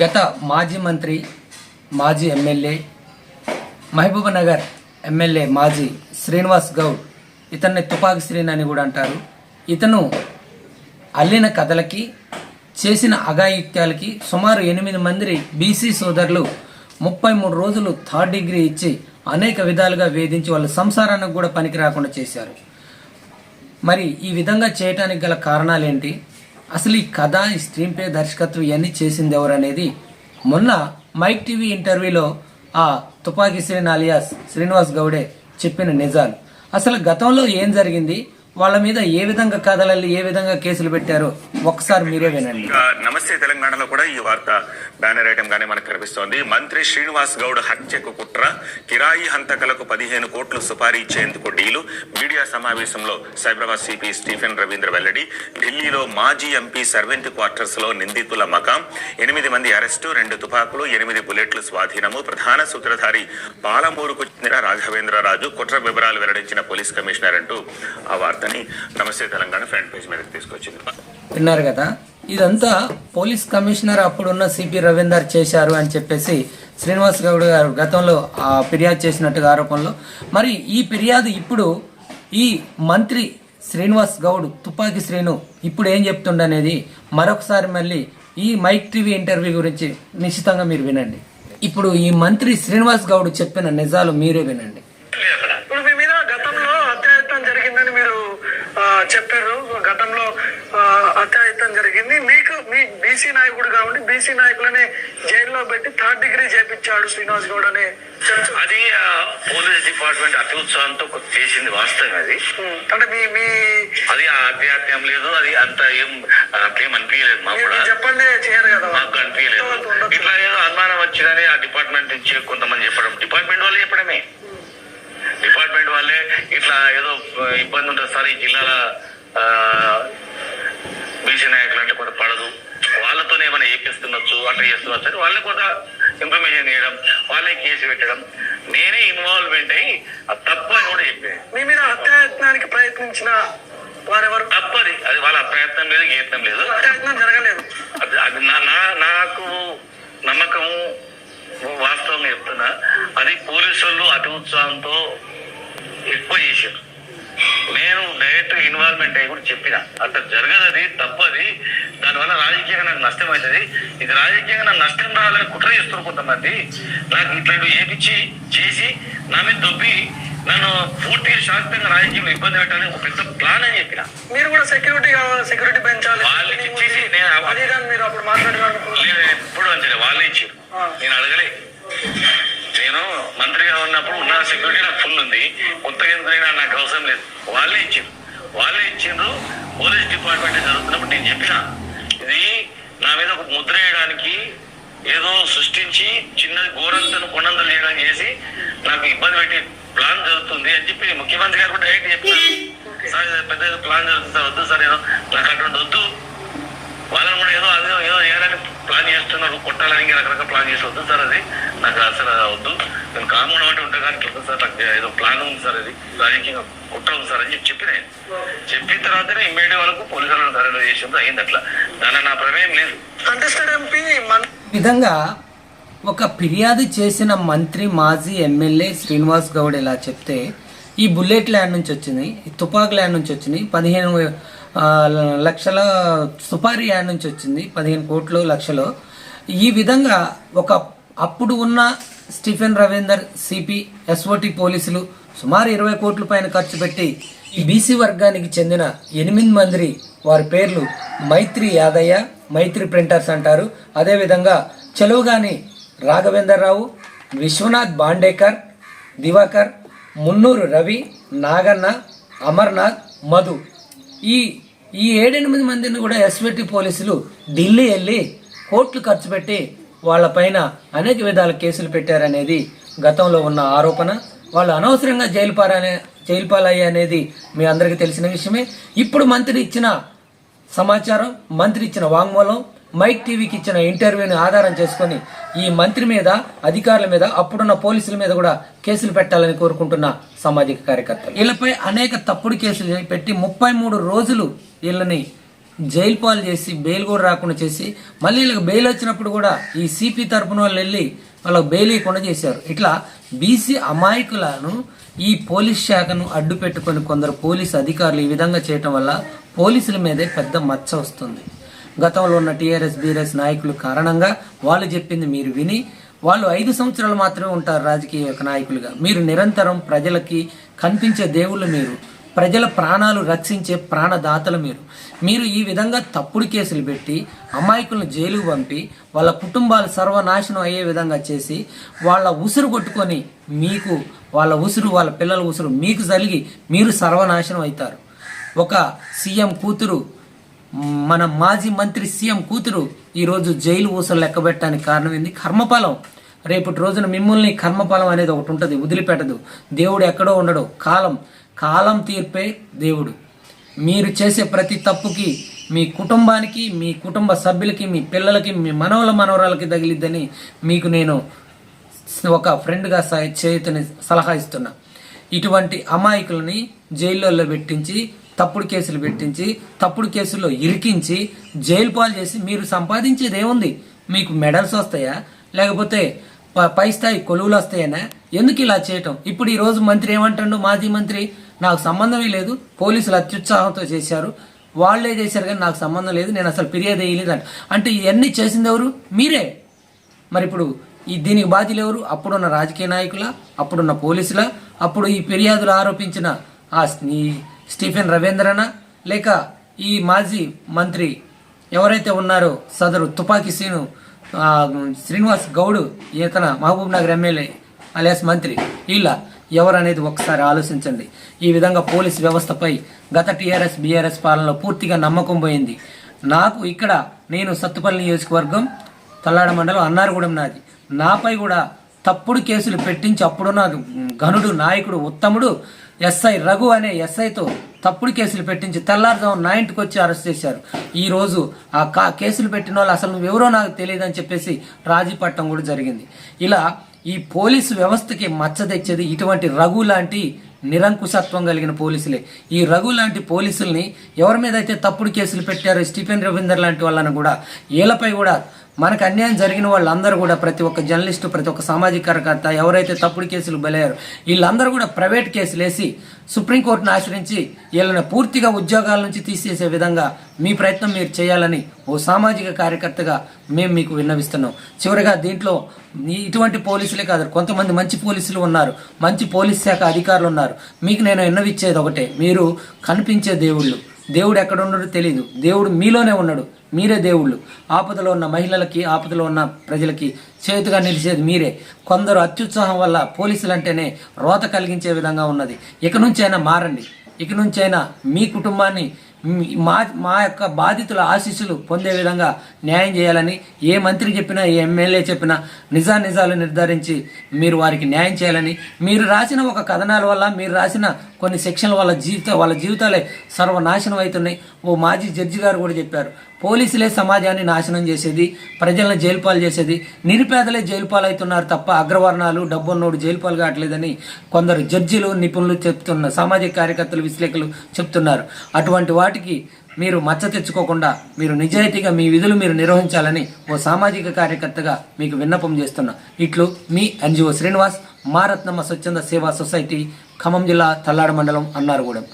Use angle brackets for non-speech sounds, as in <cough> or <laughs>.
గత మాజీ మంత్రి మాజీ ఎమ్మెల్యే మహబూబ్నగర్ ఎమ్మెల్యే మాజీ శ్రీనివాస్ గౌడ్ ఇతన్ని తుపాకి శ్రీని అని కూడా అంటారు. ఇతను అల్లిన కథలకి చేసిన అఘాయిత్యాలకి సుమారు ఎనిమిది మంది బీసీ సోదరులు ముప్పై మూడు రోజులు థర్డ్ డిగ్రీ ఇచ్చి అనేక విధాలుగా వేధించి వాళ్ళ సంసారానికి కూడా పనికి రాకుండా చేశారు. మరి ఈ విధంగా చేయటానికి గల కారణాలేంటి? అసలు ఈ కథ ఈ స్క్రీన్ ప్లే దర్శకత్వం ఇవన్నీ చేసింది ఎవరనేది మొన్న మైక్ టీవీ ఇంటర్వ్యూలో ఆ తుపాకీ శ్రీన్ అలియాస్ శ్రీనివాస్ గౌడే చెప్పిన నిజాలు. అసలు గతంలో ఏం జరిగింది? వాళ్ళ మీద ఏ విధంగా కథలల్లి ఏ విధంగా కేసులు పెట్టారో ఒక్కసారి మీరే వినండి. నమస్తే తెలంగాణలో కూడా ఈ వార్త. బ్యానర్ ఐటమ్ గానే మనకు కనిపిస్తోంది. మంత్రి శ్రీనివాస్ గౌడ్ హత్యకు కుట్ర కిరాయి హంతకలకు పదిహేను కోట్లు సుపారీ ఇచ్చేందుకు డీలు. మీడియా సమావేశంలో సైబరాబాద్ సిపి స్టీఫెన్ రవీంద్ర వెల్లడి ఢిల్లీలో మాజీ ఎంపీ సర్వెంట్ క్వార్టర్స్లో నిందితుల మకాం. ఎనిమిది మంది అరెస్టు రెండు తుపాకులు ఎనిమిది బుల్లెట్లు స్వాధీనము. ప్రధాన సూత్రధారి పాలమూరుకు చెందిన రాఘవేంద్రరాజు కుట్ర వివరాలు వెల్లడించిన పోలీస్ కమిషనర్ అంటూ ఆ వార్తని నమస్తే తెలంగాణ ఫ్రంట్ పేజ్ మీదకి తీసుకొచ్చింది. విన్నారు కదా? ఇదంతా పోలీస్ కమిషనర్ అప్పుడున్న సిపి రవీందర్ చేశారు అని చెప్పేసి శ్రీనివాస్ గౌడ్ గారు గతంలో ఆ ఫిర్యాదు చేసినట్టుగా ఆరోపణలు. మరి ఈ ఫిర్యాదు ఇప్పుడు ఈ మంత్రి శ్రీనివాస్ గౌడ్ తుపాకీ శ్రీను ఇప్పుడు ఏం చెప్తుండనేది మరొకసారి మళ్ళీ ఈ మైక్ టీవీ ఇంటర్వ్యూ గురించి నిశ్చితంగా మీరు వినండి. ఇప్పుడు ఈ మంత్రి శ్రీనివాస్ గౌడ్ చెప్పిన నిజాలు మీరే వినండి. ఇప్పుడు మీ మీద గతంలో అత్యాయత్నం జరిగిందని మీరు చెప్పారు గతంలో ఆ, అత్యాయత్నం జరిగింది మీకు మీ బీసీ నాయకుడుగా ఉండి బీసీ నాయకులని జైల్లో పెట్టి థర్డ్ డిగ్రీ చేపించాడు శ్రీనివాస్ గౌడ్ అని అది పోలీస్ డిపార్ట్మెంట్ అత్యుత్సాహంతో చేసింది వాస్తవం అది. అంటే మీ మీ అది ఆ అత్యాత్యం లేదు అది అంత ఏం అట్లేం అనిపించలేదు మాకు కూడా. చెప్పండి చేయరు కదా. మాకు అనిపించలేదు. ఇట్లా ఏదో అనుమానం వచ్చిందని ఆ డిపార్ట్మెంట్ నుంచి కొంతమంది చెప్పడం డిపార్ట్మెంట్ వాళ్ళే చెప్పడమే. డిపార్ట్మెంట్ వాళ్ళే ఇట్లా ఏదో ఇబ్బంది ఉంటుంది సార్ ఈ జిల్లాల ఆ, బీసీ నాయకులు అంటే కొంత పడదు వాళ్ళతోనే ఏమైనా ఏపిస్తుండొచ్చు అట్లా చేస్తుండొచ్చు అని వాళ్ళే కొంత ఇన్ఫర్మేషన్ చేయడం వాళ్ళే కేసు పెట్టడం. నేనే ఇన్వాల్వ్మెంట్ అయ్యి తప్పు అని కూడా చెప్పాను. మీ మీద అత్యాయత్నానికి ప్రయత్నించిన వారెవరు? తప్పది. అది వాళ్ళ ప్రయత్నం లేదు యత్నం లేదు. అత్యాయత్నం జరగలేదు. అది అది నాకు నమ్మకము వాస్తవం చెప్తున్నా. అది పోలీసు వాళ్ళు అతి ఉత్సాహంతో ఎక్కువ చేశారు. నేను డైరెక్ట్ ఇన్వాల్వ్మెంట్ అయ్యి కూడా చెప్పిన. అట్లా జరగదు అది తప్పది. దానివల్ల రాజకీయంగా నాకు నష్టం అవుతుంది. ఇది రాజకీయంగా నాకు నష్టం రావాలని కుట్ర చేస్తారు కొంతమంది. నాకు ఇట్లాంటివి ఏపిచ్చి చేసి నా మీద దొబ్బి నన్ను పూర్తిగా శాశ్వతంగా రాజకీయంలో ఇబ్బంది పెట్టాలని ఒక పెద్ద ప్లాన్ అని చెప్పిన. మీరు కూడా సెక్యూరిటీ సెక్యూరిటీ పెంచాలి. వాళ్ళకి ఇచ్చేసి నేను అప్పుడు మాట్లాడాలనుకున్నారు. లేదు ఎప్పుడు అంతే వాళ్ళే ఇచ్చారు. ఆ. నేను అడగలే. మంత్రిగా ఉన్నప్పుడు ఉన్న సెక్యూరిటీ నాకు ఫుల్ ఉంది. కొత్తగా ఎందుకైనా నాకు అవసరం లేదు. వాళ్ళే ఇచ్చారు వాళ్ళే ఇచ్చిండ్రు. పోలీస్ డిపార్ట్మెంట్ జరుగుతున్నప్పుడు నేను చెప్పిన ఇది నా మీద ఒక ముద్ర వేయడానికి ఏదో సృష్టించి చిన్న గోరంతను కొండంతలు చేయడానికి చేసి నాకు ఇబ్బంది పెట్టే ప్లాన్ జరుగుతుంది అని చెప్పి ముఖ్యమంత్రి గారు కూడా డైరెక్ట్ చెప్పారు <laughs> సార్ పెద్ద ప్లాన్ జరుగుతుంది? సార్ వద్దు సార్ ఏదో నాకు అటువంటి వద్దు. వాళ్ళని కూడా ఏదో అదే ఏదో చేయాలని ప్లాన్ చేస్తున్నారు. కొట్టాలని ఇంకా రకరకాల ప్లాన్ చేసి వద్దు సార్ అది. నాకు అసలు వద్దు నేను కామన్ అంటే ఉంటా కానీ వద్దు సార్. నాకు ఏదో ప్లాన్ ఉంది సార్ అది. రాజకీయంగా కుట్ర ఉంది సార్ అని చెప్పి చెప్పిన నేను. చెప్పిన తర్వాతనే ఇమ్మీడియట్ వాళ్ళకు పోలీసు వాళ్ళని సరైన చేసింది అయింది అట్లా. దాని నా ప్రమేయం లేదు. కంటెస్టెడ్ ఎంపీ మన ఈ విధంగా ఒక ఫిర్యాదు చేసిన మంత్రి మాజీ ఎమ్మెల్యే శ్రీనివాస్ గౌడ్ ఇలా చెప్తే ఈ బుల్లెట్ ల్యాండ్ నుంచి వచ్చింది ఈ తుపాకు ల్యాండ్ నుంచి వచ్చింది పదిహేను లక్షల సుపారీ యాడ్ నుంచి వచ్చింది పదిహేను కోట్లు లక్షలు. ఈ విధంగా ఒక అప్పుడు ఉన్న స్టీఫెన్ రవీందర్ సిపి ఎస్ఓటి పోలీసులు సుమారు ఇరవై కోట్ల పైన ఖర్చు పెట్టి ఈ బీసీ వర్గానికి చెందిన ఎనిమిది మంది వారి పేర్లు మైత్రి యాదయ్య మైత్రి ప్రింటర్స్ అంటారు. అదేవిధంగా చెలువుగాని రాఘవేంద్రరావు విశ్వనాథ్ బాండేకర్ దివాకర్ మున్నూరు రవి నాగన్న అమర్నాథ్ మధు. ఈ ఈ ఏడెనిమిది మందిని కూడా ఎస్విటి పోలీసులు ఢిల్లీ వెళ్ళి కోట్లు ఖర్చు పెట్టి వాళ్ళపైన అనేక విధాల కేసులు పెట్టారనేది గతంలో ఉన్న ఆరోపణ. వాళ్ళు అనవసరంగా జైలు పారనే జైలు అనేది మీ అందరికీ తెలిసిన విషయమే. ఇప్పుడు మంత్రి ఇచ్చిన సమాచారం మంత్రి ఇచ్చిన వాంగ్మూలం మైక్ టీవీకి ఇచ్చిన ఇంటర్వ్యూని ఆధారం చేసుకొని ఈ మంత్రి మీద అధికారుల మీద అప్పుడున్న పోలీసుల మీద కూడా కేసులు పెట్టాలని కోరుకుంటున్న సామాజిక కార్యకర్తలు. వీళ్ళపై అనేక తప్పుడు కేసులు పెట్టి ముప్పై మూడు రోజులు వీళ్ళని జైలు పాలు చేసి బెయిల్ కూడా రాకుండా చేసి మళ్ళీ వీళ్ళకి బెయిల్ వచ్చినప్పుడు కూడా ఈ సిపి తరపున వాళ్ళు వెళ్ళి వాళ్ళకి బెయిల్ ఇవ్వకుండా చేశారు. ఇట్లా బీసీ అమాయకులను ఈ పోలీస్ శాఖను అడ్డు పెట్టుకొని కొందరు పోలీస్ అధికారులు ఈ విధంగా చేయటం వల్ల పోలీసుల మీదే పెద్ద మచ్చ వస్తుంది. గతంలో ఉన్న టీఆర్ఎస్ బీఆర్ఎస్ నాయకులు కారణంగా వాళ్ళు చెప్పింది మీరు విని వాళ్ళు ఐదు సంవత్సరాలు మాత్రమే ఉంటారు రాజకీయ నాయకులుగా. మీరు నిరంతరం ప్రజలకి కనిపించే దేవుళ్ళు మీరు. ప్రజల ప్రాణాలు రక్షించే ప్రాణదాతలు మీరు. మీరు ఈ విధంగా తప్పుడు కేసులు పెట్టి అమాయకులను జైలుకు పంపి వాళ్ళ కుటుంబాలు సర్వనాశనం అయ్యే విధంగా చేసి వాళ్ళ ఉసురు కొట్టుకొని మీకు వాళ్ళ ఉసురు వాళ్ళ పిల్లల ఉసురు మీకు జరిగి మీరు సర్వనాశనం అవుతారు. ఒక సీఎం కూతురు మన మాజీ మంత్రి సీఎం కూతురు ఈరోజు జైలు ఊసలు లెక్కబెట్టడానికి కారణం ఏంది? కర్మఫలం. రేపటి రోజున మిమ్మల్ని కర్మఫలం అనేది ఒకటి ఉంటుంది వదిలిపెట్టదు. దేవుడు ఎక్కడో ఉండడు. కాలం. కాలం తీర్పే దేవుడు. మీరు చేసే ప్రతి తప్పుకి మీ కుటుంబానికి మీ కుటుంబ సభ్యులకి మీ పిల్లలకి మీ మనవల మనవరాలకి తగిలిద్దని మీకు నేను ఒక ఫ్రెండ్గా సహ- సలహా ఇస్తున్నా. ఇటువంటి అమాయకులని జైల్లో పెట్టించి తప్పుడు కేసులు పెట్టించి తప్పుడు కేసుల్లో ఇరికించి జైలు పాలు చేసి మీరు సంపాదించేది ఏముంది? మీకు మెడల్స్ వస్తాయా? లేకపోతే ప- పై స్థాయి కొలువులు వస్తాయనా? ఎందుకు ఇలా చేయటం? ఇప్పుడు ఈరోజు మంత్రి ఏమంటాడు? మాజీ మంత్రి నాకు సంబంధమే లేదు. పోలీసులు అత్యుత్సాహంతో చేశారు. వాళ్ళే చేశారు కానీ నాకు సంబంధం లేదు. నేను అసలు ఫిర్యాదు వేయలేదు అంట అంటే ఇవన్నీ చేసింది ఎవరు? మీరే. మరి ఇప్పుడు ఈ దీనికి బాధ్యులు ఎవరు? అప్పుడున్న రాజకీయ నాయకుల అప్పుడున్న పోలీసుల అప్పుడు ఈ ఫిర్యాదులు ఆరోపించిన ఆ స్నేహి స్టీఫెన్ రవీంద్రన? లేక ఈ మాజీ మంత్రి ఎవరైతే ఉన్నారో సదరు తుపాకీ శ్రీను శ్రీనివాస్ గౌడ్ ఇతన మహబూబ్ నగర్ ఎమ్మెల్యే అలియాస్ మంత్రి వీళ్ళ ఎవరనేది ఒకసారి ఆలోచించండి. ఈ విధంగా పోలీస్ వ్యవస్థపై గత టీఆర్ఎస్ బీఆర్ఎస్ పాలనలో పూర్తిగా నమ్మకం పోయింది. నాకు ఇక్కడ నేను సత్తుపల్లి నియోజకవర్గం తల్లాడ మండలం అన్నారగూడెం నాది. నాపై కూడా తప్పుడు కేసులు పెట్టించి అప్పుడున్న ఘనుడు నాయకుడు ఉత్తముడు ఎస్ఐ రఘు అనే ఎస్ఐతో తప్పుడు కేసులు పెట్టించి తెల్లారుజాము నైన్ట్కి వచ్చి అరెస్ట్ చేశారు. ఈరోజు ఆ కా కేసులు పెట్టిన వాళ్ళు అసలు నువ్వెవరో నాకు తెలియదు అని చెప్పేసి రాజీ పట్టడం కూడా జరిగింది. ఇలా ఈ పోలీసు వ్యవస్థకి మచ్చ తెచ్చేది ఇటువంటి రఘు లాంటి నిరంకుశత్వం కలిగిన పోలీసులే. ఈ రఘు లాంటి పోలీసుల్ని ఎవరి మీద అయితే తప్పుడు కేసులు పెట్టారో స్టీఫెన్ రవీందర్ లాంటి వాళ్ళని కూడా వీళ్ళపై కూడా మనకు అన్యాయం జరిగిన వాళ్ళందరూ కూడా ప్రతి ఒక్క జర్నలిస్టు ప్రతి ఒక్క సామాజిక కార్యకర్త ఎవరైతే తప్పుడు కేసులు బలయ్యారో వీళ్ళందరూ కూడా ప్రైవేట్ కేసులు వేసి సుప్రీంకోర్టును ఆశ్రయించి వీళ్ళని పూర్తిగా ఉద్యోగాల నుంచి తీసేసే విధంగా మీ ప్రయత్నం మీరు చేయాలని ఓ సామాజిక కార్యకర్తగా మేము మీకు విన్నవిస్తున్నాం. చివరిగా దీంట్లో ఇటువంటి పోలీసులే కాదు కొంతమంది మంచి పోలీసులు ఉన్నారు మంచి పోలీస్ శాఖ అధికారులు ఉన్నారు. మీకు నేను విన్నవిచ్చేది ఒకటే మీరు కనిపించే దేవుళ్ళు. దేవుడు ఎక్కడ ఉన్నాడో తెలియదు దేవుడు మీలోనే ఉన్నాడు. మీరే దేవుళ్ళు. ఆపదలో ఉన్న మహిళలకి ఆపదలో ఉన్న ప్రజలకి చేతుగా నిలిచేది మీరే. కొందరు అత్యుత్సాహం వల్ల పోలీసులు అంటేనే రోత కలిగించే విధంగా ఉన్నది. ఇక నుంచైనా మారండి. ఇక నుంచైనా మీ కుటుంబాన్ని మా మా యొక్క బాధితుల ఆశీస్సులు పొందే విధంగా న్యాయం చేయాలని ఏ మంత్రి చెప్పినా ఏ ఎమ్మెల్యే చెప్పినా నిజా నిజాలు నిర్ధారించి మీరు వారికి న్యాయం చేయాలని మీరు రాసిన ఒక కథనాల వల్ల మీరు రాసిన కొన్ని సెక్షన్ల వాళ్ళ జీవిత వాళ్ళ జీవితాలే సర్వనాశనం అవుతున్నాయి. ఓ మాజీ జడ్జి గారు కూడా చెప్పారు. పోలీసులే సమాజాన్ని నాశనం చేసేది ప్రజలను జైలుపాలు చేసేది. నిరుపేదలే జైలుపాలు అవుతున్నారు తప్ప అగ్రవర్ణాలు డబ్బున్నోడు జైలు జైలుపాలు కావట్లేదని కొందరు జడ్జిలు నిపుణులు చెప్తున్న సామాజిక కార్యకర్తలు విశ్లేషకులు చెప్తున్నారు. అటువంటి వాటికి మీరు మచ్చ తెచ్చుకోకుండా మీరు నిజాయితీగా మీ విధులు మీరు నిర్వహించాలని ఓ సామాజిక కార్యకర్తగా మీకు విన్నపం చేస్తున్నా. ఇట్లు మీ ఎన్జిఓ శ్రీనివాస్ మారత్నమ్మ స్వచ్ఛంద సేవా సొసైటీ ఖమ్మం జిల్లా తల్లాడ మండలం అన్నారగూడెం.